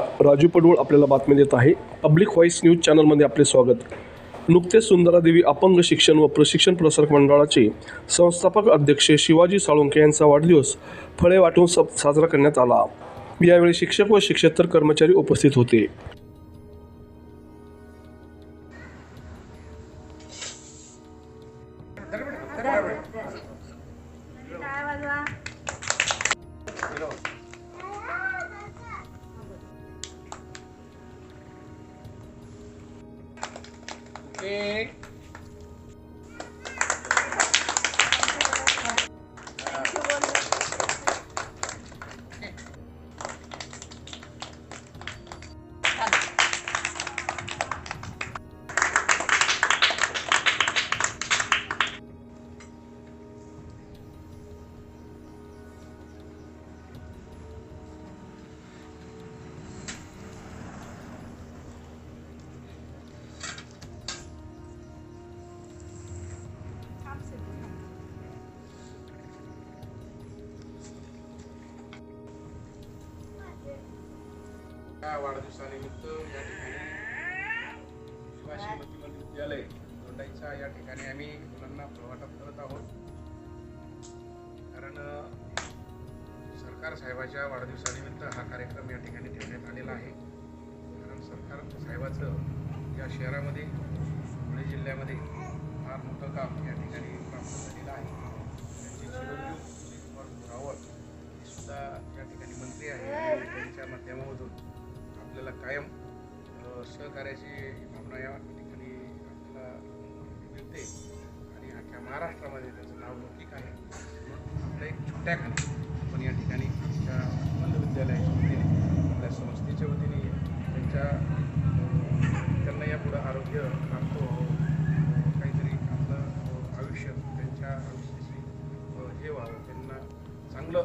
राजू पडवळ आपल्याला बातमी देत आहे. पब्लिक व्हॉइस न्यूज चॅनलमध्ये आपले स्वागत. नुकतेच सुंदरादेवी अपंग शिक्षण व प्रशिक्षण प्रसारक मंडळाचे संस्थापक अध्यक्ष शिवाजी साळुंके यांचा वाढदिवस फळे वाटून स- साजरा करण्यात आला. यावेळी शिक्षक व शिक्षेतर कर्मचारी उपस्थित होते. काय Rick. या वाढदिवसानिमित्त या ठिकाणी शिवाशी मतिमंद विद्यालय दोंडाईच्या या ठिकाणी आम्ही मुलांना फळवाटप करत आहोत. कारण सरकार साहेबाच्या वाढदिवसानिमित्त हा कार्यक्रम या ठिकाणी ठेवण्यात आलेला आहे. कारण सरकार साहेबाचं या शहरामध्ये पुणे जिल्ह्यामध्ये फार मोठं काम या ठिकाणी प्राप्त झालेलं आहे. त्यांचे चिरंजीव सुनील कुमार हे सुद्धा या ठिकाणी मंत्री आहे. त्यांच्या माध्यमामधून आपल्याला कायम सहकार्याची भावना या ठिकाणी आपल्याला मिळते. आणि अख्ख्या महाराष्ट्रामध्ये त्याचं नाव लौकिक आहे. आपल्या एक छोट्या खाली आपण या ठिकाणी आमच्या मंदविद्यालयाच्या वतीने आपल्या संस्थेच्या वतीने त्यांच्या त्यांना यापुढं आरोग्य लाभतो काहीतरी आपलं आयुष्य त्यांच्या आयुष्याशी हे व्हावं. त्यांना चांगलं